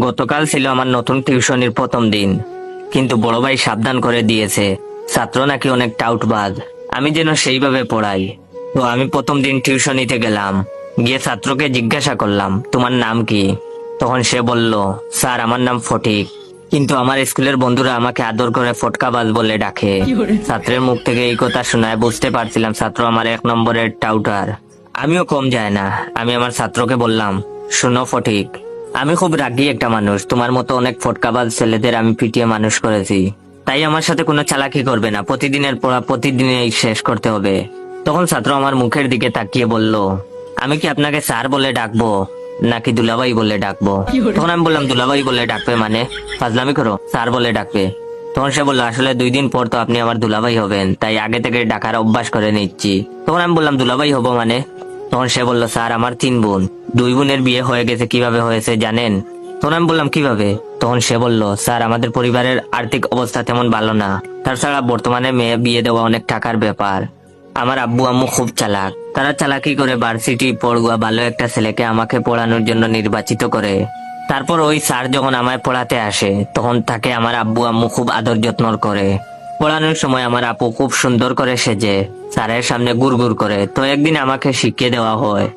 গতকাল ছিল আমার নতুন টিউশনির প্রথম দিন। কিন্তু বড় ভাই সাবধান করে দিয়েছে। ছাত্র নাকি অনেক টাউটবাজ আমি যেন সেইভাবে পড়াই। তো আমি প্রথম দিন টিউশনিতে গেলাম। গিয়ে ছাত্রকে জিজ্ঞাসা করলাম তোমার নাম কি? তখন সে বলল স্যার আমার নাম ফটিক। কিন্তু আমার স্কুলের বন্ধুরা আমাকে আদর করে ফটকাবাজ বলে ডাকে। ছাত্রের মুখ থেকে এই কথা শোনায় বুঝতে পারছিলাম ছাত্র আমার এক নম্বরের টাউটার। আমিও কম যায় না। আমি আমার ছাত্রকে বললাম শোনো ফটিক আমি খুব রাগী একটা মানুষ। তোমার মতো অনেক ফটকাবাজ ছেলেদের আমি পিটিয়ে মানুষ করেছি। তাই আমার সাথে কোনো চালাকি করবে না। প্রতিদিনের পড়া প্রতিদিনই শেষ করতে হবে। তখন ছাত্র আমার মুখের দিকে তাকিয়ে বলল আমি কি আপনাকে স্যার বলে ডাকবো নাকি দুলাভাই বলে ডাকবো? তখন আমি বললাম দুলাভাই বলে ডাকবে মানে? ফাজলামি করো স্যার বলে ডাকবে। তখন সে বলল আসলে দুই দিন পর তো আপনি আমার দুলাভাই হবেন তাই আগে থেকে ডাকার অভ্যাস করে নিচ্ছি। তখন আমি বললাম দুলাভাই হব মানে? তখন সে বলল স্যার আমার তিন বোন। দুই বোনের বিয়ে হয়ে গেছে, কীভাবে হয়েছে জানেন? তখন আমি বললাম, কীভাবে? তখন সে বলল, স্যার, আমাদের পরিবারের আর্থিক অবস্থা তেমন ভালো না। তাছাড়া বর্তমানে মেয়ে বিয়ে দেওয়া অনেক টাকার ব্যাপার। আমার আব্বু আম্মু খুব চালাক। তারা চালাকি করে ভার্সিটি পড়ুয়া ভালো একটা ছেলেকে আমাকে পড়ানোর জন্য নির্বাচিত করে। তারপর ওই স্যার যখন আমায় পড়াতে আসে, তখন তাকে আমার আব্বু আম্মু খুব আদর যত্ন করে। পড়ানোর সময় আমার আপু খুব সুন্দর করে সেজে, স্যারের সামনে গুড় করে। তো একদিন আমাকে শিখিয়ে দেওয়া হয়।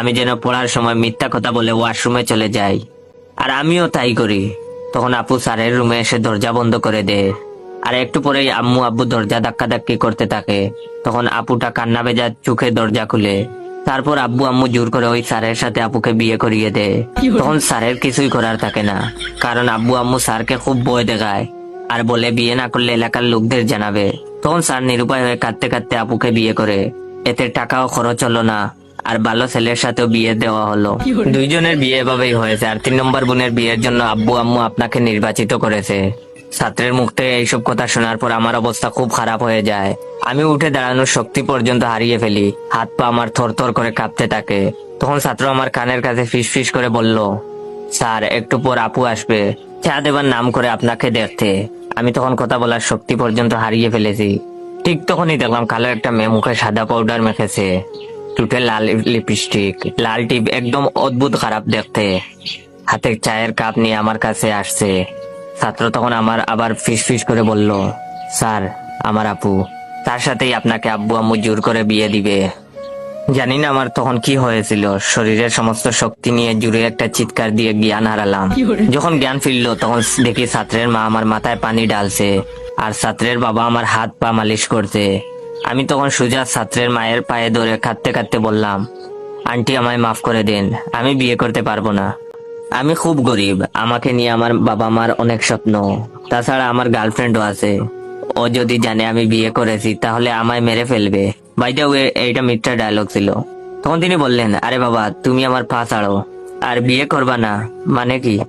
আমি যেন পড়ার সময় মিথ্যা কথা বলে ওয়াশরুমে চলে যাই। আর আমিও তাই করি। তখন আপু স্যারের রুমে এসে দরজা বন্ধ করে দেয়। আর একটু পরেই আম্মু আব্বু দরজা ধাক্কা ধাক্কি করতে থাকে। তখন আপুটা কান্না বেজা চোখে দরজা খুলে। তারপর আব্বু আম্মু জোর করে ওই স্যারের সাথে আপুকে বিয়ে করিয়ে দেয়। তখন স্যারের কিছুই করার থাকে না। কারণ আব্বু আম্মু স্যারকে খুব ভয় দেখায়। আর বলে বিয়ে না করলে এলাকার লোকদের জানাবে। তখন স্যার নিরুপায় হয়ে কাঁদতে কাঁদতে আপুকে বিয়ে করে। এতে টাকাও খরচ হলো না। আর ভালো ছেলের সাথেও বিয়ে দেওয়া হলো। দুইজনের বিয়ে এভাবেই হয়েছে আর তিন নম্বর বোনের বিয়ের জন্য আব্বু আম্মু আপনাকে নির্বাচিত করেছে। ছাত্রের মুখ থেকে এইসব কথা শোনার পর আমার অবস্থা খুব খারাপ হয়ে যায়। আমি উঠে দাঁড়ানোর শক্তি পর্যন্ত হারিয়ে ফেলি। হাত পা আমার থরথর করে কাঁপতে থাকে। তখন ছাত্র আমার কানের কাছে ফিস ফিস করে বলল, স্যার, একটু পর আপু আসবে। চা দেবার নাম করে আপনাকে দেখতে। আমি তখন কথা বলার শক্তি পর্যন্ত হারিয়ে ফেলেছি। ঠিক তখনই দেখলাম কালো একটা মেয়ে মুখে সাদা পাউডার মেখেছে। টুটে লাল লিপস্টিক লাল টিপ একদম অদ্ভুত খারাপ দেখতে। হাতে চায়ের কাপ নিয়ে আমার কাছে আসছে। ছাত্র তখন আমার আবার ফিস ফিস করে বলল স্যার আমার আপু তার সাথেই আপনাকে আব্বু আম্মু জোর করে বিয়ে দিবে। জানি না আমার তখন কি হয়েছিল। শরীরের সমস্ত শক্তি নিয়ে জুড়ে একটা চিৎকার দিয়ে জ্ঞান হারালাম। যখন জ্ঞান ফিরলো তখন দেখি ছাত্রের মা আমার মাথায় পানি ডালছে আর ছাত্রের বাবা আমার হাত পা মালিশ করছে। আমি তখন সুজা ছাত্রের মায়ের পায়ে ধরে কাঁদতে কাঁদতে বললাম, আন্টি, আমায় মাফ করে দিন, আমি বিয়ে করতে পারব না। আমি খুব গরিব, আমাকে নিয়ে আমার বাবা মার অনেক স্বপ্ন। তাছাড়া আমার গার্লফ্রেন্ডও আছে। ও যদি জানে আমি বিয়ে করেছি, তাহলে আমায় মেরে ফেলবে। বাইটা এইটা মিথ্যা ডায়লগ ছিল। তখন তিনি বললেন, আরে বাবা, তুমি আমার পা ছাড়ো, আর বিয়ে করবা না মানে কি?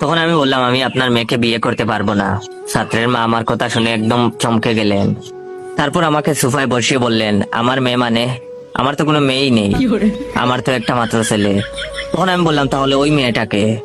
তখন আমি বললাম, আমি আপনার মেয়েকে বিয়ে করতে পারব না। ছাত্রের মা আমার কথা শুনে একদম চমকে গেলেন। তারপর আমাকে সোফায় বসিয়ে বললেন আমার মেয়ে মানে? আমার তো কোনো মেয়েই নেই। আমার তো একটা মাত্র ছেলে। তখন আমি বললাম তাহলে ওই মেয়েটাকে